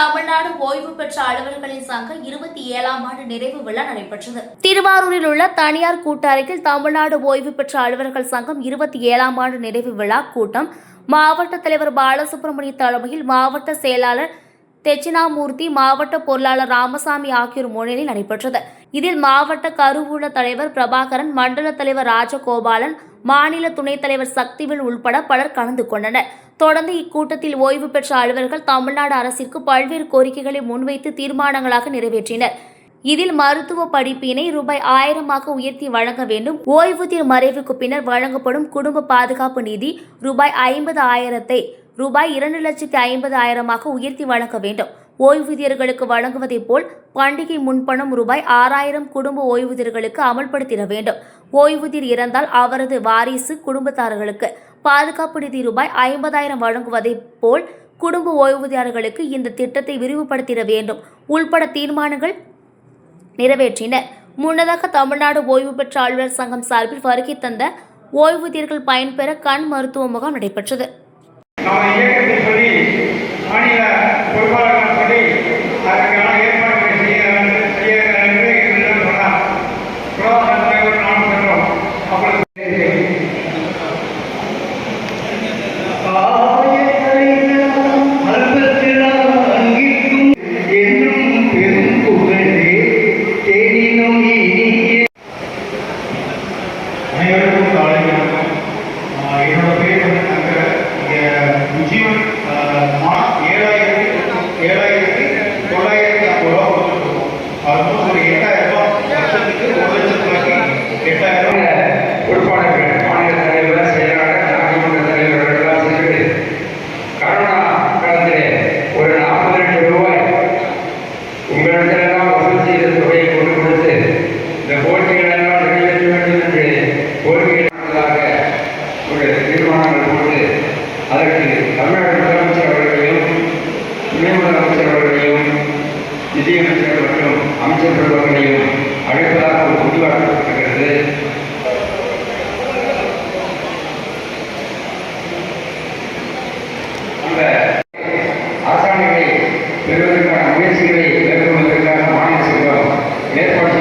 தமிழ்நாடு ஓய்வு பெற்ற அலுவலர்களின் சங்கம் இருபத்தி ஏழாம் ஆண்டு நிறைவு விழா நடைபெற்றது. திருவாரூரில் உள்ள தனியார் கூட்டரங்கில் தமிழ்நாடு ஓய்வு பெற்ற அலுவலர்கள் சங்கம் இருபத்தி ஏழாம் ஆண்டு நிறைவு விழா கூட்டம். மாவட்ட தலைவர் பாலசுப்ரமணிய தலைமையில் மாவட்ட செயலாளர் தெச்சினாமூர்த்தி மாவட்ட பொருளாளர் ராமசாமி ஆகியோர் முன்னிலையில் நடைபெற்றது. இதில் மாவட்ட கருவூல தலைவர் பிரபாகரன் மண்டல தலைவர் ராஜகோபாலன் மாநில துணைத் தலைவர் சக்திவேல் உள்பட பலர் கலந்து கொண்டனர். தொடர்ந்து இக்கூட்டத்தில் ஓய்வு பெற்ற அலுவலர்கள் தமிழ்நாடு அரசிற்கு பல்வேறு கோரிக்கைகளை முன்வைத்து தீர்மானங்களாக நிறைவேற்றினர். இதில் மருத்துவ படிப்பினை ரூபாய் ஆயிரமாக உயர்த்தி வழங்க வேண்டும். ஓய்வூதிய மறைவுக்கு பின்னர் வழங்கப்படும் குடும்ப பாதுகாப்பு நிதி ரூபாய் ஐம்பது ஆயிரத்தை ரூபாய் இரண்டு லட்சத்தி ஐம்பது ஆயிரமாக உயர்த்தி வழங்க வேண்டும். ஓய்வூதியர்களுக்கு வழங்குவதைப் போல் பண்டிகை முன்பணம் ரூபாய் ஆறாயிரம் குடும்ப ஓய்வூதியர்களுக்கு அமல்படுத்திட வேண்டும். ஓய்வூதியர் இறந்தால் அவரது வாரிசு குடும்பத்தாரர்களுக்கு பாதுகாப்பு நிதி ரூபாய் ஐம்பதாயிரம் வழங்குவதைப் போல் குடும்ப ஓய்வூதியர்களுக்கு இந்த திட்டத்தை விரிவுபடுத்திட வேண்டும். உள்பட தீர்மானங்கள் நிறைவேற்றினர் முன்னதாக தமிழ்நாடு ஓய்வு பெற்ற ஆளுநர் சங்கம் சார்பில் வருகை தந்த ஓய்வூதியர்கள் பயன்பெற கண் மருத்துவ முகாம் நடைபெற்றது. நம்ம இயக்கத்தின்படி மாநில பொறுப்பாளர்களின்படி அதற்கான ஏற்பாடுகளை செய்ய செய்ய வேண்டும் என்று சொன்னார். புரோகிராம் தலைவர் நாம் சென்றோம். அப்பொழுது அனைவருக்கும் ஒரு தீர்மானங்கள் போட்டு அதற்கு தமிழக முதலமைச்சர் அவர்களையும் துணை முதலமைச்சர் அவர்களையும் நிதியமைச்சர் மற்றும் அமைச்சர்கள் அவர்களையும் அழைப்பதாக ஒரு முடிவாக்கப்பட்டிருக்கிறது அந்த ஆசாமிகளை பெறுவதற்கான முயற்சிகளை மேற்கொள்வதற்காக மாநில செல்வம் ஏற்பாடு